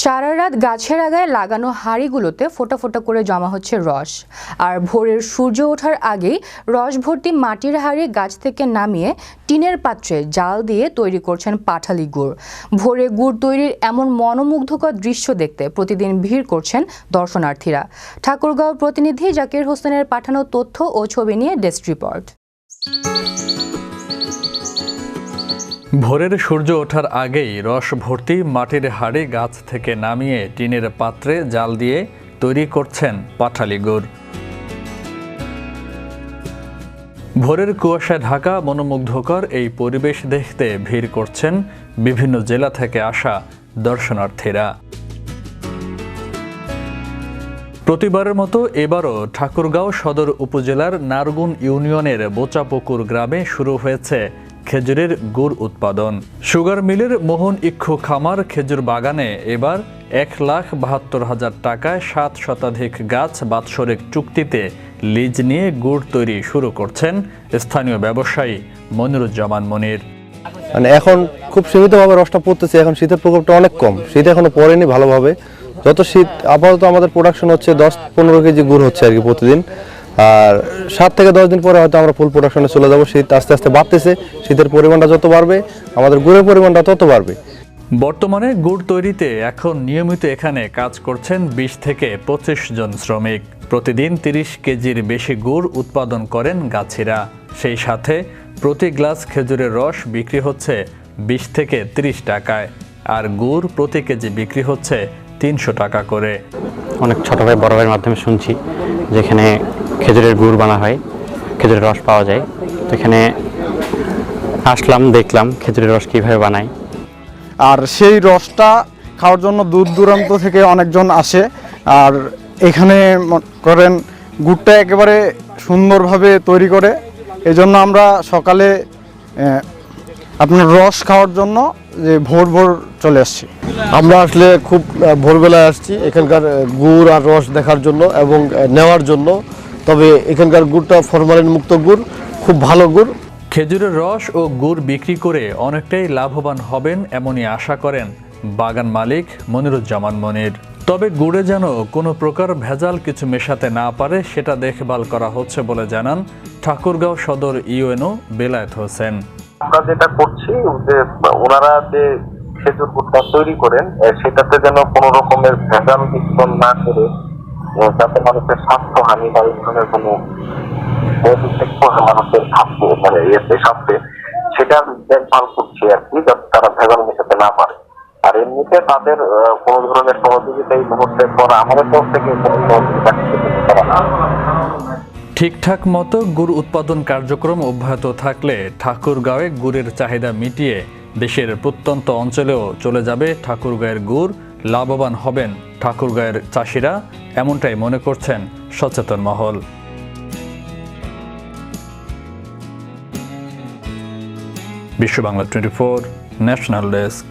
সারা রাত গাছের আগায় লাগানো হাঁড়িগুলোতে ফোটা ফোটা করে জমা হচ্ছে রস। আর ভোরের সূর্য ওঠার আগেই রস ভর্তি মাটির হাঁড়ি গাছ থেকে নামিয়ে টিনের পাত্রে জাল দিয়ে তৈরি করছেন পাঠালি গুড়। ভোরে গুড় তৈরির এমন মনোমুগ্ধকর দৃশ্য দেখতে প্রতিদিন ভিড় করছেন দর্শনার্থীরা। ঠাকুরগাঁও প্রতিনিধি জাকির হোসেনের পাঠানো তথ্য ও ছবি নিয়ে ডেস্ক রিপোর্ট। ভোরের সূর্য ওঠার আগেই রস ভর্তি মাটির হাড়ি গাছ থেকে নামিয়ে টিনের পাত্রে জাল দিয়ে তৈরি করছেন পাঠালি গুড়। ভোরের কুয়াশায় ঢাকা মনোমুগ্ধকর এই পরিবেশ দেখতে ভিড় করছেন বিভিন্ন জেলা থেকে আসা দর্শনার্থীরা। প্রতিবারের মতো এবারও ঠাকুরগাঁও সদর উপজেলার নারগুন ইউনিয়নের বোচাপুকুর গ্রামে শুরু হয়েছে খেজুরের গুড় উৎপাদন। সুগার মিলের মোহন ইক্ষু খামার খেজুর বাগানে এবার এক লাখ বাহাত্তর হাজার টাকায় সাত শতাধিক গাছ বাৎসরিক চুক্তিতে লিজ নিয়ে গুড় তৈরি শুরু করছেন স্থানীয় ব্যবসায়ী মনিরুজ্জামান মনির। মানে এখন খুব সীমিতভাবে রসটা পড়তেছে, এখন শীতের প্রকোপটা অনেক কম। শীত এখনও পড়েনি ভালোভাবে। যত শীত, আপাতত আমাদের প্রোডাকশন হচ্ছে দশ পনেরো কেজি গুড় হচ্ছে আর কি প্রতিদিন। আর সাত থেকে দশ দিন পরে হয়তো আমরা ফুল প্রোডাকশনে চলে যাব। শীত আস্তে আস্তে বাড়তেছে শীতের পরিমাণটা যত বাড়বে আমাদের গুড়ের পরিমাণটা তত বাড়বে। বর্তমানে গুড় তৈরিতে এখন নিয়মিত এখানে কাজ করছেন বিশ থেকে পঁচিশ জন শ্রমিক। প্রতিদিন তিরিশ কেজির বেশি গুড় উৎপাদন করেন গাছিরা। সেই সাথে প্রতি গ্লাস খেজুরের রস বিক্রি হচ্ছে বিশ থেকে তিরিশ টাকায় আর গুড় প্রতি কেজি বিক্রি হচ্ছে তিনশো টাকা করে। অনেক ছোট ভাই বড় ভাইয়ের মাধ্যমে শুনছি যেখানে খেজুরের গুড় বানা হয় খেজুরের রস পাওয়া যায়। তো এখানে আসলাম দেখলাম খেজুরের রস কীভাবে বানায় আর সেই রসটা খাওয়ার জন্য দূর দূরান্ত থেকে অনেকজন আসে। আর এখানে মনে করেন গুড়টা একেবারে সুন্দরভাবে তৈরি করে। এই জন্য আমরা সকালে আপনার রস খাওয়ার জন্য যে ভোর ভোর চলে আসছি। আমরা আসলে খুব ভোরবেলায় আসছি এখানকার গুড় আর রস দেখার জন্য এবং নেওয়ার জন্য। তবে এখানকার গুড়টা ফরমালিন মুক্ত গুড় খুব ভালো গুড়। খেজুরের রস ও গুড় বিক্রি করে অনেকটাই লাভবান হবেন এমনই আশা করেন বাগান মালিক মনিরুজ্জামান মনির। তবে গুড়ে যেন কোনো প্রকার ভেজাল কিছু মেশাতে না পারে সেটা দেখভাল করা হচ্ছে বলে জানান ঠাকুরগাঁও সদর ইউএনও বেলায়েত হোসেন। আমরা যেটা করছি যে ওনারা যে খেজুর গুড়টা তৈরি করেন সেটাতে যেন কোনো রকমের ভেজাল মিশ্রণ না করে যাতে মানুষের স্বাস্থ্য হানি বা এই ধরনের কোনো মানুষের স্বাস্থ্য মানে ইয়েতে স্বাস্থ্যে সেটা দেখভাল করছি আর কি, যাতে তারা ভেজাল মেশাতে না পারে। আর এমনিতে তাদের কোনো ধরনের সহযোগিতা এই মুহূর্তে করা আমাদের তরফ থেকে কোনো সহযোগিতা করা না। ঠিকঠাক মতো গুড় উৎপাদন কার্যক্রম অব্যাহত থাকলে ঠাকুরগাঁওয়ে গুড়ের চাহিদা মিটিয়ে দেশের প্রত্যন্ত অঞ্চলেও চলে যাবে ঠাকুরগাঁয়ের গুড় লাভবান হবেন ঠাকুরগাঁয়ের চাষিরা, এমনটাই মনে করছেন সচেতন মহল। Bishwa Bangla twenty four national desk.